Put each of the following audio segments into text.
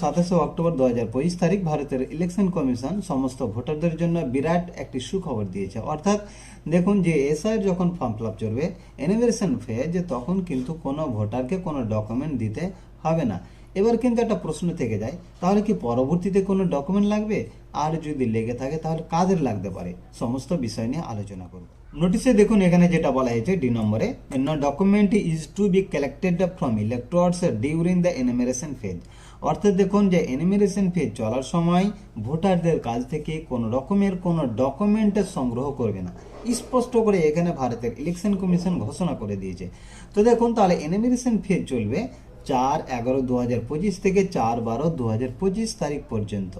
সাতাশে অক্টোবর দু হাজার পঁচিশ তারিখ ভারতের ইলেকশন কমিশন সমস্ত ভোটারদের জন্য বিরাট একটি সুখবর দিয়েছে। অর্থাৎ দেখুন যে এসআইয়ের যখন ফর্ম ফিল আপ চলবে ফে ফেজ তখন কিন্তু কোনো ভোটারকে কোনো ডকুমেন্ট দিতে হবে না। এবার কিন্তু একটা প্রশ্ন থেকে যায়, তাহলে কি পরবর্তীতে কোনো ডকুমেন্ট লাগবে? আর যদি লেগে থাকে, তাহলে কাদের লাগতে পারে। সমস্ত বিষয় নিয়ে আলোচনা করব। নোটিশে দেখুন, এখানে যেটা বলা হয়েছে ডি নম্বরে document is to be collected from electors during the enumeration phase অর্থাৎ দেখুন যে এনিমেরেশন ফেজ চলার সময় ভোটারদের কাছ থেকে কোনো রকমের কোনো ডকুমেন্ট সংগ্রহ করবে না। স্পষ্ট করে এখানে ভারতের ইলেকশন কমিশন ঘোষণা করে দিয়েছে। তো দেখুন, তাহলে এনিমেরেশন ফেজ চলবে চার এগারো দু থেকে চার বারো দু তারিখ পর্যন্ত।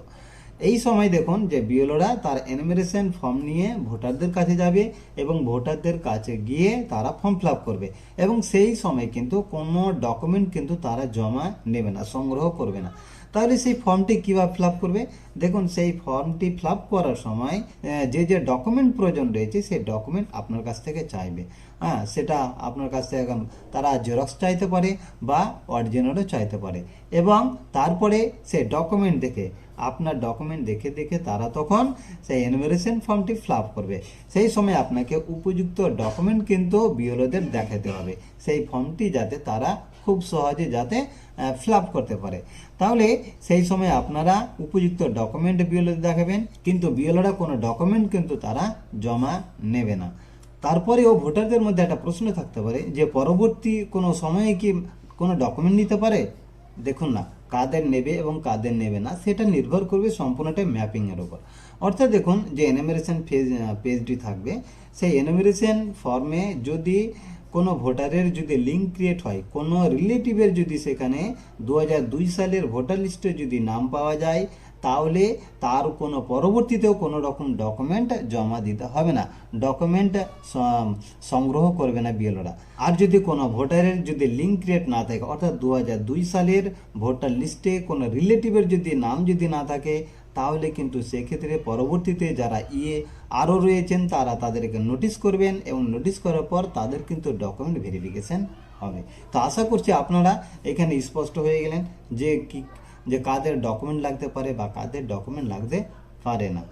এই সময় দেখুন যে বিএলওরা তার এনিমেরেশন ফর্ম নিয়ে ভোটারদের কাছে যাবে এবং ভোটারদের কাছে গিয়ে তারা ফর্ম ফিল করবে এবং সেই সময় কিন্তু কোনো ডকুমেন্ট কিন্তু তারা জমা নেবে না, সংগ্রহ করবে না। তাহলে সেই ফর্মটি কীভাবে ফিল করবে? দেখুন সেই ফর্মটি ফিল করার সময় যে যে ডকুমেন্ট প্রয়োজন রয়েছে সেই ডকুমেন্ট আপনার কাছ থেকে চাইবে। হ্যাঁ সেটা আপনার কাছ থেকে এখন তারা জেরক্স চাইতে পারে বা অরিজিনালও চাইতে পারে। এবং তারপরে সে ডকুমেন্ট দেখে আপনার ডকুমেন্ট দেখে দেখে তারা তখন সেই এনভারেশন ফর্মটি ফিল করবে। সেই সময় আপনাকে উপযুক্ত ডকুমেন্ট কিন্তু বিওলোদের দেখাতে হবে। সেই ফর্মটি যাতে তারা খুব সহজে যাতে ফিল করতে পারে। তাহলে সেই সময় আপনারা উপযুক্ত ডকুমেন্ট বিওলোদের দেখাবেন, কিন্তু বিওলোরা কোনো ডকুমেন্ট কিন্তু তারা জমা নেবে না। তারপরেও ভোটারদের মধ্যে একটা প্রশ্ন থাকতে পারে যে, পরবর্তী কোনো সময়ে কি কোনো ডকুমেন্ট নিতে পারে? দেখুন না, কাদের নেবে এবং কাদের নেবে না, সেটা নির্ভর করবে সম্পূর্ণটাই ম্যাপিংয়ের ওপর অর্থাৎ দেখুন, যে এনিমেরেশন ফেজ পেজটি থাকবে, সেই এনিমেরেশন ফর্মে যদি কোনো ভোটারের যদি লিঙ্ক ক্রিয়েট হয়, কোনো রিলেটিভের যদি সেখানে দু হাজার দুই সালের ভোটার লিস্টে যদি নাম পাওয়া যায়, তাহলে তার কোনো পরবর্তীতেও কোনো রকম ডকুমেন্ট জমা দিতে হবে না। ডকুমেন্ট সংগ্রহ করবে না বিএলওরা আর যদি কোনো ভোটারের যদি লিঙ্ক ক্রিয়েট না থাকে, অর্থাৎ দু হাজার দুই সালের ভোটার লিস্টে কোনো রিলেটিভের যদি নাম যদি না থাকে তাহলে কিন্তু সেক্ষেত্রে পরবর্তীতে যারা ইয়ে আরও রয়েছেন, তারা তাদেরকে নোটিশ করবেন এবং নোটিশ করার পর তাদের কিন্তু ডকুমেন্ট ভেরিফিকেশন হবে। তো আশা করছি আপনারা এখানে স্পষ্ট হয়ে গেলেন যে কি, যে কাদের ডকুমেন্ট লাগতে পারে বা কাদের ডকুমেন্ট লাগতে পারে না।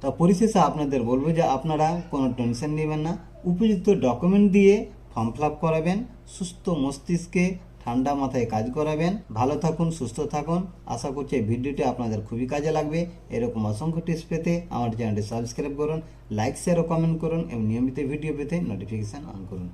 তা পরিশেষে আপনাদের বলব যে আপনারা কোনো টেনশন নেবেন না। উপযুক্ত ডকুমেন্ট দিয়ে ফর্ম ফিল করাবেন। সুস্থ মস্তিষ্কে ঠান্ডা মাথায় কাজ করাবেন, ভালো থাকুন, সুস্থ থাকুন। আশা করছি ভিডিওটি আপনাদের খুবই কাজে লাগবে। এরকম অসংখ্য টিপস পেতে আমার চ্যানেলটি সাবস্ক্রাইব করুন লাইক শেয়ার ও কমেন্ট করুন এবং নিয়মিত ভিডিও পেতে নোটিফিকেশান অন করুন।